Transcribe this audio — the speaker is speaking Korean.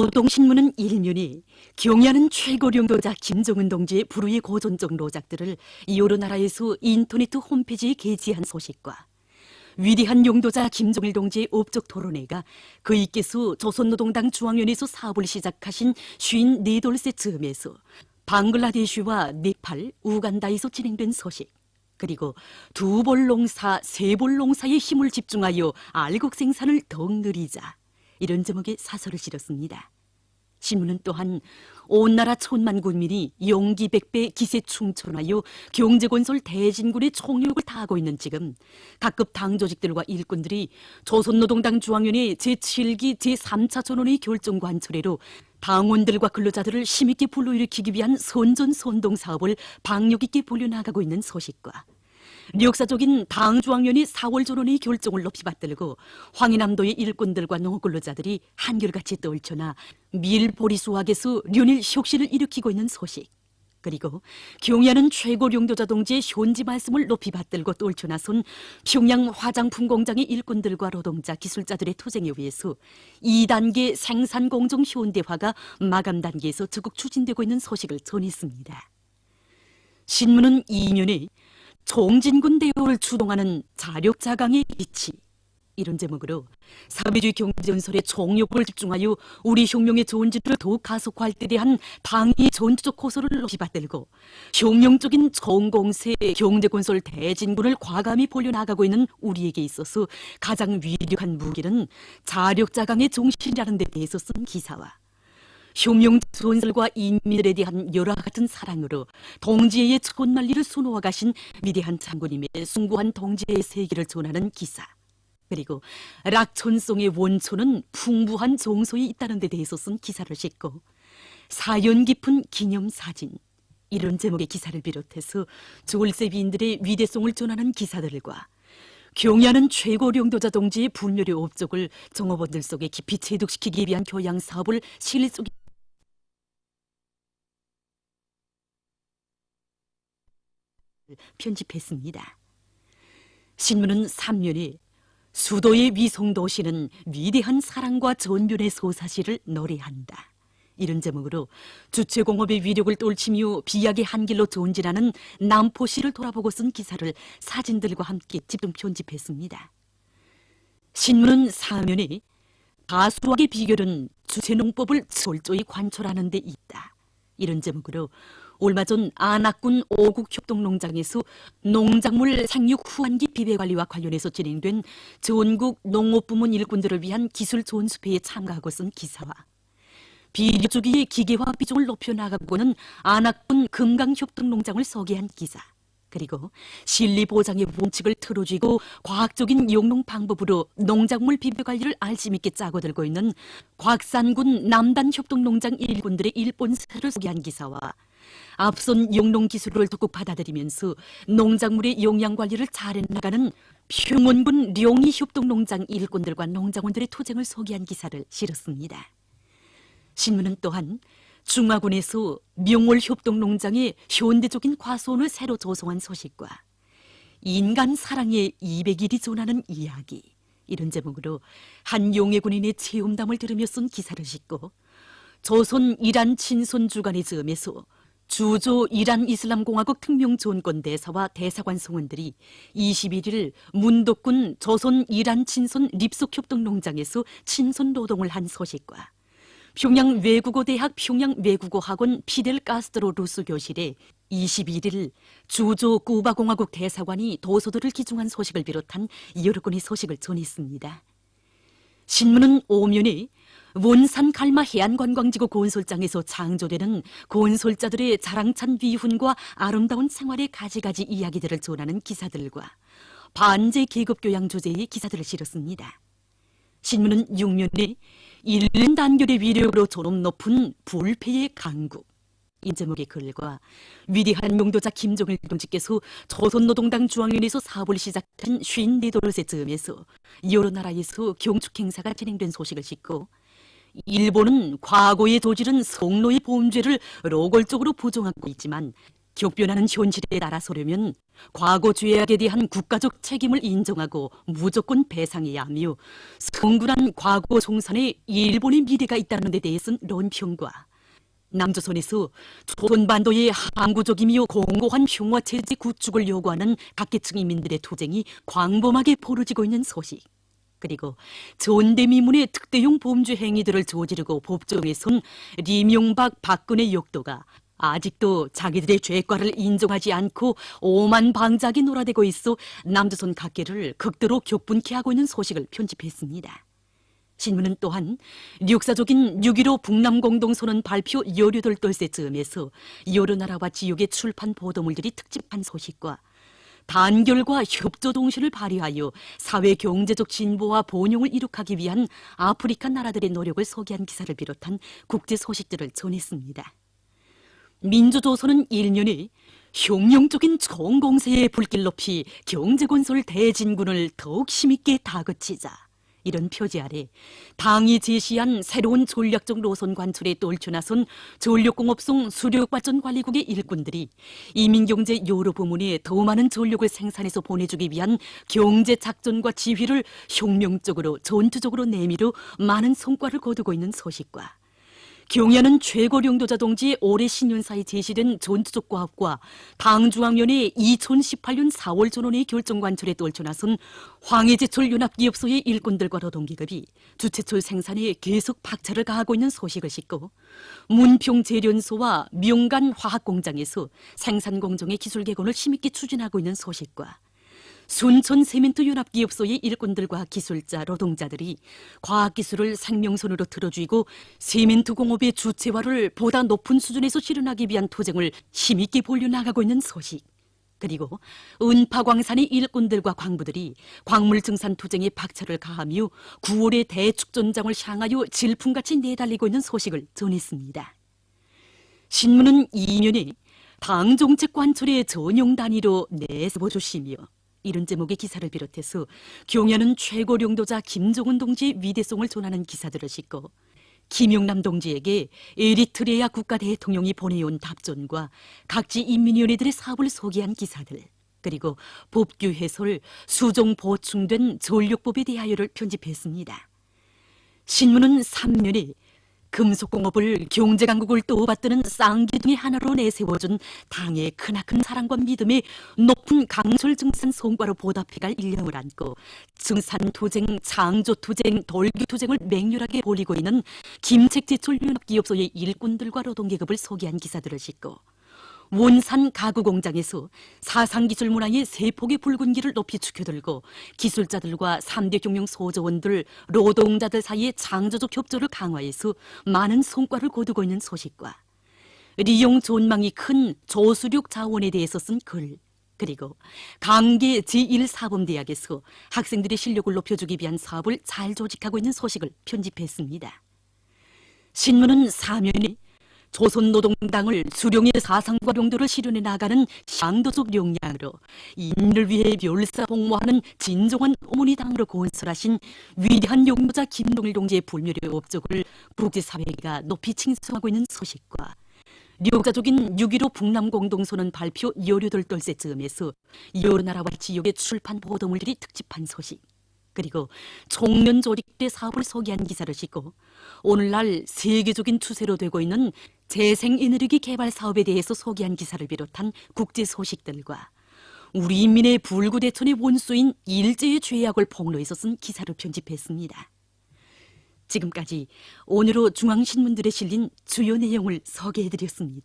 노동신문은 일면이 경야는 최고령도자 김정은 동지의 불후의 고전적 노작들을 여러 나라에서 인터넷 홈페이지에 게재한 소식과 위대한 용도자 김정일 동지의 업적 토론회가 그이께서 조선노동당 중앙위원회에서 사업을 시작하신 쉰 네돌세 즈음에서 방글라데시와 네팔, 우간다에서 진행된 소식. 그리고 두 볼 농사, 세 볼 농사에 힘을 집중하여 알곡 생산을 더욱 늘리자 이런 제목의 사설을 실었습니다. 신문은 또한 온 나라 천만 군민이 용기 백배 기세 충천하여 경제건설 대진군의 총력을 다하고 있는 지금 각급 당 조직들과 일꾼들이 조선노동당 중앙위원회 제7기 제3차 전원의 결정 관 철회로 당원들과 근로자들을 힘있게 불러일으키기 위한 선전선동 사업을 박력 있게 벌려나가고 있는 소식과 역사적인 당중앙위원회 4월 전원의 결정을 높이 받들고 황해남도의 일꾼들과 농업근로자들이 한결같이 떨쳐나 밀보리 수확에서 련일 혁신을 일으키고 있는 소식 그리고 경야는 최고 용도자 동지의 현지 말씀을 높이 받들고 떨쳐나선 평양 화장품 공장의 일꾼들과 노동자, 기술자들의 투쟁에 의해서 2단계 생산 공정 현대화가 마감 단계에서 적극 추진되고 있는 소식을 전했습니다. 신문은 2년에 총진군 대우를 추동하는 자력자강의 이치. 이런 제목으로 사회주의 경제전설의 총력을 집중하여 우리 혁명의 전진을 더욱 가속화할 때 대한 당의 전투적 호소를 높이 받들고 혁명적인 총공세 경제건설 대진군을 과감히 벌려나가고 있는 우리에게 있어서 가장 위력한 무기는 자력자강의 정신이라는 데 대해서 쓴 기사와 혁명 전설과 인민들에 대한 열화 같은 사랑으로 동지의 천만리를 수놓아 가신 위대한 장군님의 숭고한 동지의 세계를 전하는 기사. 그리고 락천송의 원초는 풍부한 정서에 있다는 데 대해서 쓴 기사를 싣고 사연 깊은 기념사진 이런 제목의 기사를 비롯해서 졸세비인들의 위대성을 전하는 기사들과 경야는 최고 령도자 동지의 불멸의 업적을 정어원들 속에 깊이 체득시키기 위한 교양 사업을 실리 속에 편집했습니다. 신문은 3년에 수도의 위성도시는 위대한 사랑과 전변의 소사시를 노래한다. 이런 제목으로 주체공업의 위력을 떨치며 비약의 한길로 전진하는 남포시를 돌아보고 쓴 기사를 사진들과 함께 집중 편집했습니다. 신문은 사면에 가수학의 비결은 주체농법을 철저히 관철하는 데 있다. 이런 제목으로 얼마 전 안악군 오국 협동농장에서 농작물 생육 후한기 비배 관리와 관련해서 진행된 전국 농업부문 일꾼들을 위한 기술 존수회에 참가하고 쓴 기사와 비료주기의 기계화 비중을 높여 나가고는 안악군 금강협동농장을 소개한 기사 그리고 실리 보장의 원칙을 틀어쥐고 과학적인 용농 방법으로 농작물 비배 관리를 알심 있게 짜고 들고 있는 곽산군 남단 협동농장 일꾼들의 일본사를 소개한 기사와 앞선 용농 기술을 적극 받아들이면서 농작물의 용량 관리를 잘해 나가는 평원군 룡이 협동농장 일꾼들과 농장원들의 투쟁을 소개한 기사를 실었습니다. 신문은 또한 중화군에서 명월 협동농장의 현대적인 과수원을 새로 조성한 소식과 인간 사랑의 200일이 전하는 이야기 이런 제목으로 한 용해 군인의 체험담을 들으며 쓴 기사를 싣고 조선 이란 친손 주간의 즈음에서 주조 이란 이슬람공화국 특명존권 대사와 대사관 성원들이 21일 문독군 조선 이란 친손 립속협동농장에서 친손 노동을 한 소식과 평양 외국어 대학 평양 외국어 학원 피델 카스트로 루스 교실에 21일 주조 쿠바공화국 대사관이 도서들을 기중한 소식을 비롯한 여러 건의 소식을 전했습니다. 신문은 오면에 원산 갈마 해안관광지구 건설장에서 창조되는 건설자들의 자랑찬 위훈과 아름다운 생활의 가지가지 이야기들을 전하는 기사들과 반제 계급 교양 주제의 기사들을 실었습니다. 신문은 6년에 일년 단결의 위력으로 존업 높은 불패의 강국 이 제목의 글과 위대한 명도자 김정일 동지께서 조선노동당 중앙위원회에서 사업을 시작한 쉰네돌세 즈음에서 여러 나라에서 경축 행사가 진행된 소식을 싣고 일본은 과거에 저지른 성노의 범죄를 노골적으로 부정하고 있지만 격변하는 현실에 따라서려면 과거 죄악에 대한 국가적 책임을 인정하고 무조건 배상해야 하며 성군한 과거 송산에 일본의 미래가 있다는 데 대해서는 론평과 남조선에서 조선반도의 항구적이며 공고한 평화체제 구축을 요구하는 각계층 인민들의 투쟁이 광범하게 벌어지고 있는 소식 그리고 전대미문의 특대용 범죄 행위들을 저지르고 법정에 선 리명박 박근혜 역도가 아직도 자기들의 죄과를 인정하지 않고 오만 방작이 놀아대고 있어 남조선 각계를 극도로 격분케 하고 있는 소식을 편집했습니다. 신문은 또한 역사적인 6.15 북남공동선언 발표 여류들 떨새 즈음에서 여러 나라와 지역의 출판 보도물들이 특집한 소식과 단결과 협조 동시를 발휘하여 사회 경제적 진보와 번영을 이룩하기 위한 아프리카 나라들의 노력을 소개한 기사를 비롯한 국제 소식들을 전했습니다. 민주조선은 1년에 혁명적인 총공세에 불길 높이 경제건설 대진군을 더욱 힘있게 다그치자 이런 표지 아래 당이 제시한 새로운 전략적 노선 관철에 떨쳐 나선 전력공업성 수력발전관리국의 일꾼들이 이민경제 여러 부문에 더 많은 전력을 생산해서 보내주기 위한 경제 작전과 지휘를 혁명적으로 전투적으로 내밀어 많은 성과를 거두고 있는 소식과 경야는 최고領도자 동지의 올해 신년사에 제시된 전투적 과학과 당중앙위원회 2018년 4월 전원의 결정 관철에 떨쳐 나선 황해제철 연합기업소의 일꾼들과 노동기업이 주체철 생산에 계속 박차를 가하고 있는 소식을 싣고 문평 재련소와 명간 화학공장에서 생산 공정의 기술 개선을 힘있게 추진하고 있는 소식과 순천 세멘트 연합기업소의 일꾼들과 기술자, 노동자들이 과학기술을 생명선으로 틀어쥐고 세멘트 공업의 주체화를 보다 높은 수준에서 실현하기 위한 도쟁을 힘있게 벌려나가고 있는 소식. 그리고 은파광산의 일꾼들과 광부들이 광물 증산 투쟁에 박차를 가하며 9월의 대축전장을 향하여 질풍같이 내달리고 있는 소식을 전했습니다. 신문은 2년에 당정책 관철의 전용 단위로 내세워 주시며 이런 제목의 기사를 비롯해서 경야는 최고領도자 김정은 동지의 위대성을 존하는 기사들을 싣고 김용남 동지에게 에리트레아 국가 대통령이 보내온 답전과 각지 인민위원회들의 사업을 소개한 기사들 그리고 법규 해설, 수정 보충된 전력법에 대하여를 편집했습니다. 신문은 3년에 금속공업을 경제강국을 또받드는 쌍기둥의 하나로 내세워준 당의 크나큰 사랑과 믿음에 높은 강철 증산 성과로 보답해갈 일념을 안고 증산투쟁, 창조투쟁, 돌기투쟁을 맹렬하게 벌이고 있는 김책제철연합기업소의 일꾼들과 노동계급을 소개한 기사들을 싣고 원산 가구 공장에서 사상기술 문화의 세폭의 붉은기를 높이 축혀들고 기술자들과 3대 경영 소조원들, 노동자들 사이의 창조적 협조를 강화해서 많은 성과를 거두고 있는 소식과 리용 존망이 큰 조수력 자원에 대해서 쓴 글, 그리고 강계 제1사범대학에서 학생들의 실력을 높여주기 위한 사업을 잘 조직하고 있는 소식을 편집했습니다. 신문은 사면에 조선노동당을 수령의 사상과 용도를 실현해 나가는 향도적 역량으로 인민을 위해 멸사봉모하는 진정한 어머니 당으로 건설하신 위대한 용모자 김동일 동지의 불멸의 업적을 국제사회가 높이 칭송하고 있는 소식과 력자적인 6.15 북남 공동선언 발표 여류들 떨새 즈음에서 여러 나라와 지역의 출판 보도물들이 특집한 소식 그리고 조직대 사업을 소개한 기사를 싣고 오늘날 세계적인 추세로 되고 있는 재생에너지 개발 사업에 대해서 소개한 기사를 비롯한 국제 소식들과 우리 인민의 불구대천의 원수인 일제의 죄악을 폭로해서 쓴 기사를 편집했습니다. 지금까지 오늘로 중앙신문들에 실린 주요 내용을 소개해드렸습니다.